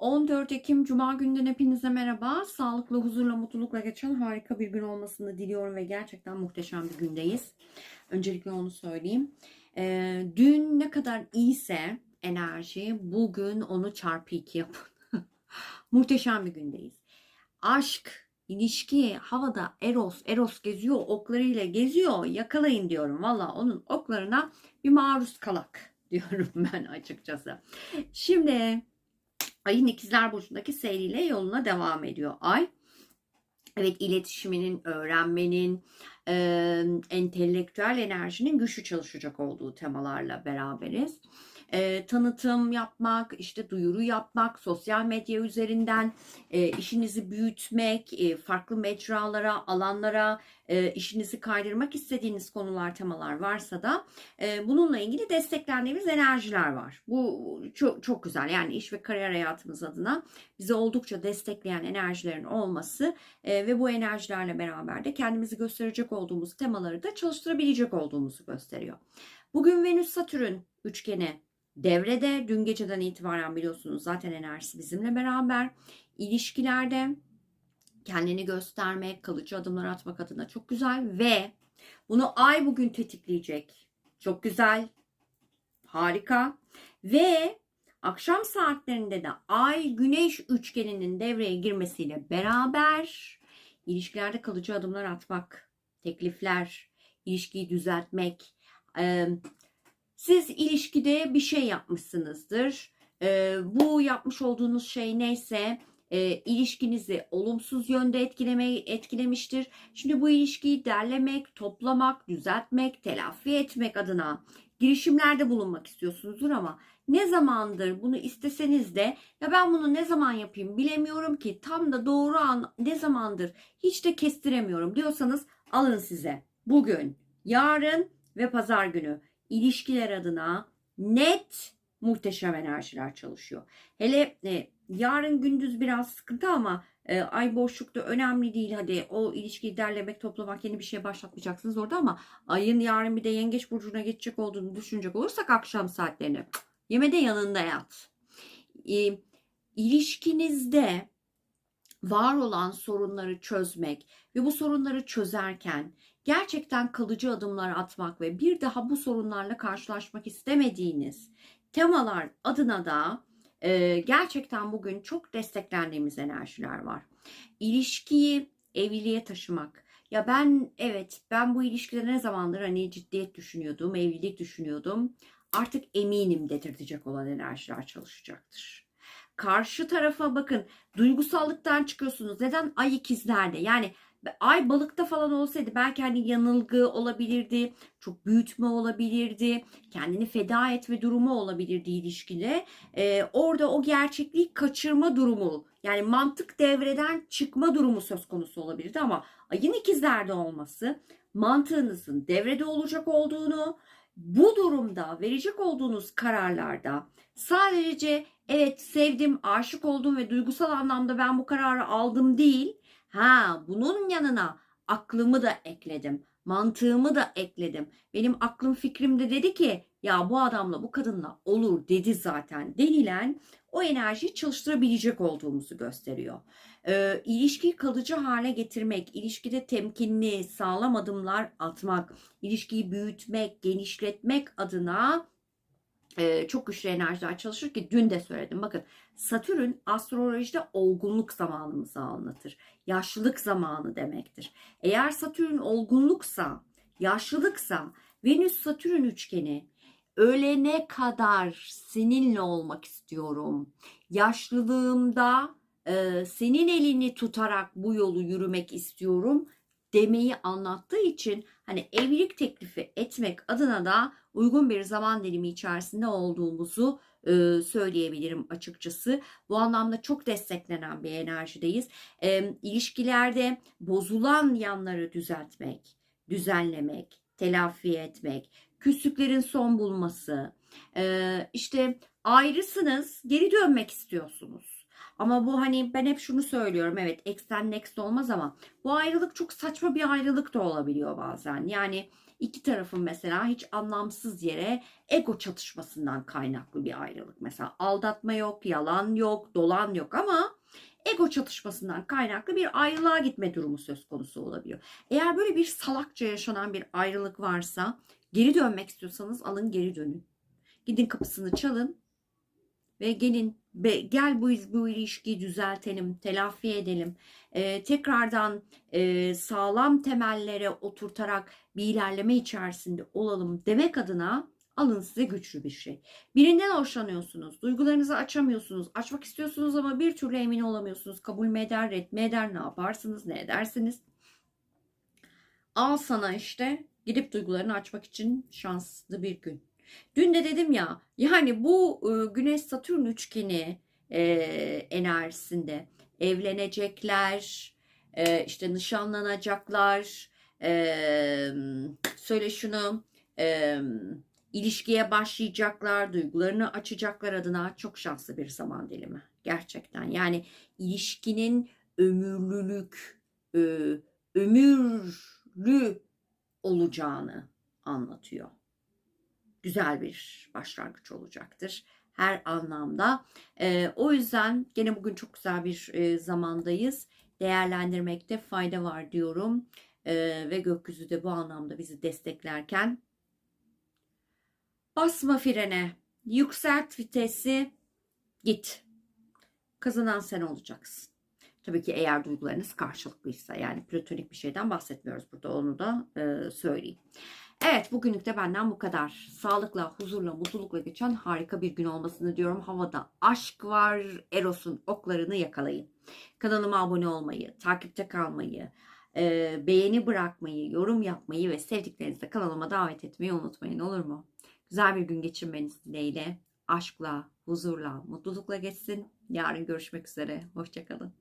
14 Ekim Cuma günden hepinize merhaba. Sağlıklı, huzurla, mutlulukla geçen harika bir gün olmasını diliyorum ve gerçekten muhteşem bir gündeyiz. Öncelikle onu söyleyeyim. Ee, dün ne kadar iyiyse enerji, bugün onu çarpı iki yapın. muhteşem bir gündeyiz. Aşk, ilişki, havada Eros, Eros geziyor, oklarıyla geziyor. Yakalayın diyorum. Valla onun oklarına bir maruz kalak diyorum ben açıkçası. Şimdi Ayın ikizler burcundaki seyriyle yoluna devam ediyor ay. Evet iletişiminin, öğrenmenin, e, entelektüel enerjinin güçlü çalışacak olduğu temalarla beraberiz. E, tanıtım yapmak, işte duyuru yapmak, sosyal medya üzerinden e, işinizi büyütmek, e, farklı mecralara, alanlara e, işinizi kaydırmak istediğiniz konular, temalar varsa da e, bununla ilgili desteklendiğimiz enerjiler var. Bu çok, çok güzel. Yani iş ve kariyer hayatımız adına bizi oldukça destekleyen enerjilerin olması e, ve bu enerjilerle beraber de kendimizi gösterecek olduğumuz temaları da çalıştırabilecek olduğumuzu gösteriyor. Bugün Venüs-Satürn üçgeni devrede. Dün geceden itibaren biliyorsunuz zaten enerjisi bizimle beraber. İlişkilerde kendini göstermek, kalıcı adımlar atmak adına çok güzel ve bunu ay bugün tetikleyecek. Çok güzel. Harika. Ve akşam saatlerinde de ay güneş üçgeninin devreye girmesiyle beraber ilişkilerde kalıcı adımlar atmak, teklifler, ilişkiyi düzeltmek. Ee, siz ilişkide bir şey yapmışsınızdır. Ee, bu yapmış olduğunuz şey neyse e, ilişkinizi olumsuz yönde etkileme, etkilemiştir. Şimdi bu ilişkiyi derlemek, toplamak, düzeltmek, telafi etmek adına girişimlerde bulunmak istiyorsunuzdur ama ne zamandır bunu isteseniz de ya ben bunu ne zaman yapayım bilemiyorum ki tam da doğru an ne zamandır hiç de kestiremiyorum diyorsanız alın size bugün, yarın ve pazar günü ilişkiler adına net muhteşem enerjiler çalışıyor. Hele e, yarın gündüz biraz sıkıntı ama e, ay boşlukta önemli değil. Hadi o ilişkiyi derlemek, toplamak, yeni bir şey başlatmayacaksınız orada ama ayın yarın bir de yengeç burcuna geçecek olduğunu düşünecek olursak akşam saatlerini yemede yanında yat. E, ilişkinizde var olan sorunları çözmek ve bu sorunları çözerken gerçekten kalıcı adımlar atmak ve bir daha bu sorunlarla karşılaşmak istemediğiniz temalar adına da e, gerçekten bugün çok desteklendiğimiz enerjiler var. İlişkiyi evliliğe taşımak. Ya ben evet ben bu ilişkide ne zamandır hani ciddiyet düşünüyordum, evlilik düşünüyordum. Artık eminim dedirtecek olan enerjiler çalışacaktır. Karşı tarafa bakın duygusallıktan çıkıyorsunuz. Neden ay ikizlerde? Yani ay balıkta falan olsaydı belki hani yanılgı olabilirdi, çok büyütme olabilirdi, kendini feda etme durumu olabilirdi ilişkide. Ee, orada o gerçekliği kaçırma durumu yani mantık devreden çıkma durumu söz konusu olabilirdi ama ayın ikizlerde olması mantığınızın devrede olacak olduğunu, bu durumda verecek olduğunuz kararlarda sadece evet sevdim, aşık oldum ve duygusal anlamda ben bu kararı aldım değil, Ha bunun yanına aklımı da ekledim. Mantığımı da ekledim. Benim aklım fikrim de dedi ki ya bu adamla bu kadınla olur dedi zaten denilen o enerjiyi çalıştırabilecek olduğumuzu gösteriyor. Ee, ilişkiyi kalıcı hale getirmek, ilişkide temkinli, sağlam adımlar atmak, ilişkiyi büyütmek, genişletmek adına e, çok güçlü enerjiler çalışır ki dün de söyledim. Bakın Satürn astrolojide olgunluk zamanımızı anlatır. Yaşlılık zamanı demektir. Eğer Satürn olgunluksa, yaşlılıksa Venüs Satürn üçgeni ölene kadar seninle olmak istiyorum. Yaşlılığımda e, senin elini tutarak bu yolu yürümek istiyorum demeyi anlattığı için hani evlilik teklifi etmek adına da uygun bir zaman dilimi içerisinde olduğumuzu e, söyleyebilirim açıkçası. Bu anlamda çok desteklenen bir enerjideyiz. E, ilişkilerde bozulan yanları düzeltmek, düzenlemek, telafi etmek, küslüklerin son bulması, e, işte ayrısınız, geri dönmek istiyorsunuz. Ama bu hani ben hep şunu söylüyorum. Evet ex'ten next olmaz ama bu ayrılık çok saçma bir ayrılık da olabiliyor bazen. Yani iki tarafın mesela hiç anlamsız yere ego çatışmasından kaynaklı bir ayrılık. Mesela aldatma yok, yalan yok, dolan yok ama ego çatışmasından kaynaklı bir ayrılığa gitme durumu söz konusu olabiliyor. Eğer böyle bir salakça yaşanan bir ayrılık varsa geri dönmek istiyorsanız alın geri dönün. Gidin kapısını çalın ve gelin be, gel bu bu ilişkiyi düzeltelim, telafi edelim. Ee, tekrardan e, sağlam temellere oturtarak bir ilerleme içerisinde olalım demek adına alın size güçlü bir şey. Birinden hoşlanıyorsunuz, duygularınızı açamıyorsunuz, açmak istiyorsunuz ama bir türlü emin olamıyorsunuz. Kabul mü eder, red mi eder, ne yaparsınız, ne edersiniz? Al sana işte gidip duygularını açmak için şanslı bir gün. Dün de dedim ya yani bu e, Güneş Satürn üçgeni e, enerjisinde evlenecekler, e, işte nişanlanacaklar, e, söyle şunu, e, ilişkiye başlayacaklar, duygularını açacaklar adına çok şanslı bir zaman dilimi. Gerçekten yani ilişkinin ömürlülük, e, ömürlü olacağını anlatıyor. Güzel bir başlangıç olacaktır her anlamda. E, o yüzden gene bugün çok güzel bir e, zamandayız. Değerlendirmekte fayda var diyorum. E, ve gökyüzü de bu anlamda bizi desteklerken basma frene, yükselt vitesi, git. Kazanan sen olacaksın. Tabii ki eğer duygularınız karşılıklıysa yani platonik bir şeyden bahsetmiyoruz burada onu da e, söyleyeyim. Evet bugünlük de benden bu kadar. Sağlıkla, huzurla, mutlulukla geçen harika bir gün olmasını diyorum. Havada aşk var. Eros'un oklarını yakalayın. Kanalıma abone olmayı, takipte kalmayı, e, beğeni bırakmayı, yorum yapmayı ve sevdiklerinizle kanalıma davet etmeyi unutmayın olur mu? Güzel bir gün geçirmeniz dileğiyle. Aşkla, huzurla, mutlulukla geçsin. Yarın görüşmek üzere. Hoşçakalın.